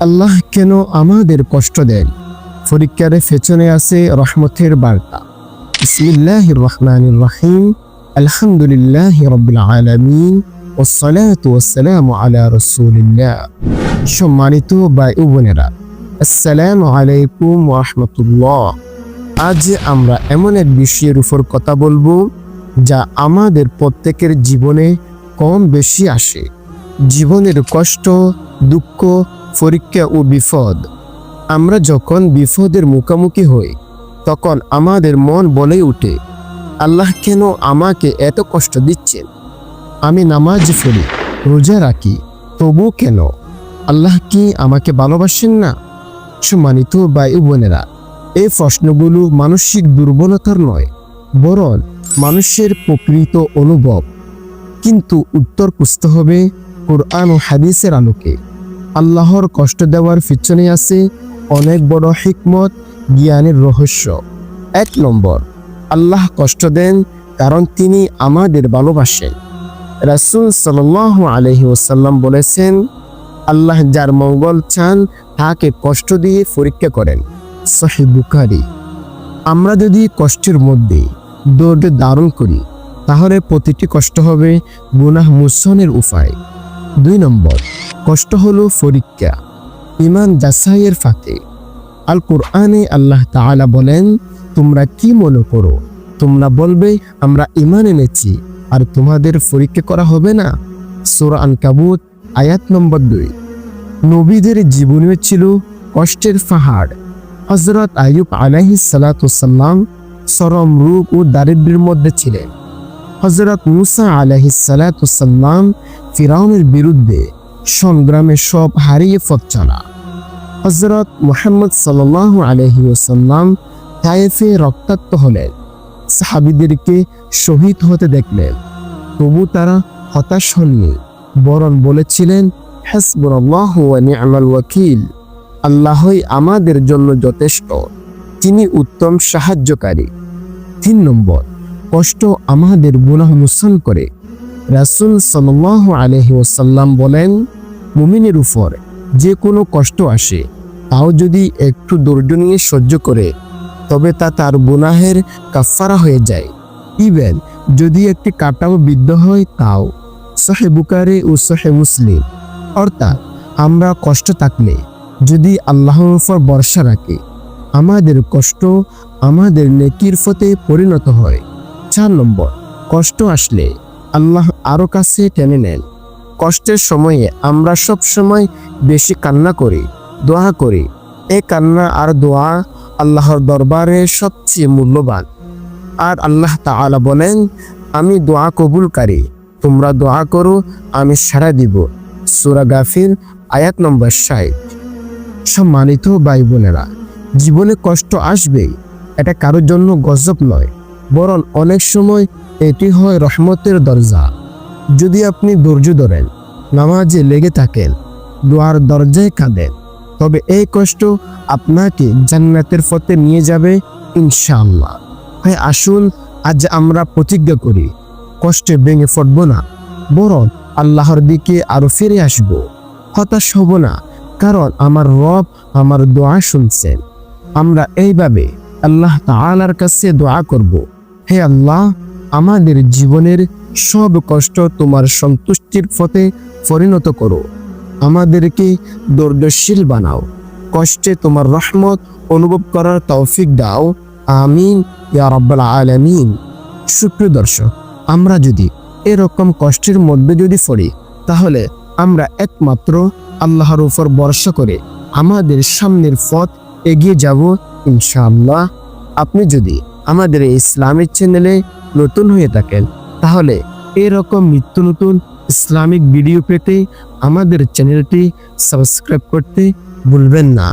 আল্লাহ কেন আমাদের কষ্ট দেন? পরীক্ষার পেছনে আছে রহমতের বার্তা। আলহামদুলিল্লাহ সম্মানিত আজ আমরা এমন এক বিষয়ের উপর কথা বলব, যা আমাদের প্রত্যেকের জীবনে কম বেশি আসে। জীবনের কষ্ট, দুঃখ পরীক্ষা ও বিপদ। আমরা যখন বিপদের মুখোমুখি হই, তখন আমাদের মন বলে উঠে, আল্লাহ কেন আমাকে এত কষ্ট দিচ্ছেন? আমি নামাজ পড়ি, রোজা রাখি তবু কেন? আল্লাহ কি আমাকে ভালোবাসেন না? সম্মানিত ও বোনেরা, এই প্রশ্নগুলো মানসিক দুর্বলতার নয়, বরং মানুষের প্রকৃত অনুভব। কিন্তু উত্তর খুঁজতে হবে কোরআন ও হাদিসের আলোকে। আল্লাহর কষ্ট দেওয়ার পিছনে আছে অনেক বড় হিকমত, জ্ঞানের রহস্য। এক নম্বর, আল্লাহ কষ্ট দেন কারণ তিনি আমাদের ভালোবাসেন। রাসুল সাল আলহি ওসাল্লাম বলেছেন, আল্লাহ যার মঙ্গল চান তাকে কষ্ট দিয়ে পরীক্ষা করেন। সহি বুখারি। আমরা যদি কষ্টের মধ্যে দৌড়ে দারুণ করি, তাহলে প্রতিটি কষ্ট হবে গুনাহ মোচনের উপায়। দুই নম্বর, কষ্ট হল পরীক্ষা। ইমান যাচাইয়ের ফাঁকে। আল কোরআনে আল্লাহ তাআলা বলেন, তোমরা কি মনে করো? তোমরা বলবে, আমরা ইমান এনেছি। আর তোমাদের পরীক্ষা করা হবে না? সোরা আন কাবুত আয়াত নম্বর দুই। নবীদের জীবনে ছিল কষ্টের পাহাড়। হজরত আয়ুব আলাহি সালাতাম সরম রূপ ও দারিদ্রের মধ্যে ছিলেন। হজরত মুসা আলাহি সালাতাম ফিরাউনের বিরুদ্ধে সংগ্রামে সব হারিয়ে চলা হজরত মোহাম্মদ সাল আলহি ওসাল্লাম তায়েফে রক্তাক্ত হলেন। সাহাবিদেরকে শহীদ হতে দেখলেন। তবু তারা হতাশ হননি, বরং বলেছিলেন হাসবুল্লাহ আল্লাহই আমাদের জন্য যথেষ্ট, তিনি উত্তম সাহায্যকারী। তিন নম্বর, কষ্ট আমাদের গুনাহ মোচন করে রাসুল সাল্লাহ আলহি ওসাল্লাম বলেন, মুমিনের উপর যে কোনো কষ্ট আসে, তাও যদি একটু ধৈর্য নিয়ে সহ্য করে, তবে তা তার গুনাহের কাফারা হয়ে যায়। ইভেন যদি একটি কাটাও বিদ্ধ হয়, তাও। সহে বুকারে ও সহে মুসলিম। অর্থাৎ আমরা কষ্ট থাকলে যদি আল্লাহর উপর ভরসা রাখি, আমাদের কষ্ট আমাদের নেকির ফতে পরিণত হয়। চার নম্বর, কষ্ট আসলে আল্লাহ আরও কাছে টেনে নেন। কষ্টের সময়ে আমরা সব সময় বেশি কান্না করি, দোয়া করি। এ কান্না আর দোয়া আল্লাহর দরবারে সবচেয়ে মূল্যবান। আর আল্লাহ তাআলা বলেন, আমি দোয়া কবুলকারী, তোমরা দোয়া করো, আমি সাড়া দিব। সুরা গাফির, আয়াত নম্বর ষাট। সম্মানিত ভাই বোনেরা জীবনে কষ্ট আসবেই, এটা কারোর জন্য গজব নয়। বরং অনেক সময় এটি হয় রহমতের দরজা। যদি আপনি ধৈর্য ধরেন, নামাজে লেগে থাকেন, দোয়ার দরজায় কাঁদেন, তবে এই কষ্ট আপনাকে জান্নাতের পথে নিয়ে যাবে ইনশাআল্লাহ। হয় আসুন, আজ আমরা প্রতিজ্ঞা করি, কষ্টে ভেঙে পড়ব না, বরং আল্লাহর দিকে আরও ফিরে আসব। হতাশ হব না, কারণ আমার রব আমার দোয়া শুনছেন। আমরা এইভাবে আল্লাহ তাআলার কাছে দোয়া করব। হে আল্লাহ আমাদের জীবনের সব কষ্ট তোমার সন্তুষ্টির পথে পরিণত করো। আমাদেরকে দর্দশীল বানাও। কষ্টে তোমার রহমত অনুভব করার তৌফিক দাও। আমিন, ইয়া আলামিন। সুপ্রিয় দর্শক, আমরা যদি এরকম কষ্টের মধ্যে যদি পড়ি, তাহলে আমরা একমাত্র আল্লাহর উপর ভরসা করে আমাদের সামনের পথ এগিয়ে যাব ইনশাআল্লাহ। আপনি যদি আমাদের এই ইসলামিক চ্যানেলে নতুন হয়ে থাকেন। তাহলে এরকম নিত্য নতুন ইসলামিক ভিডিও পেতে আমাদের চ্যানেলটি সাবস্ক্রাইব করতে ভুলবেন না।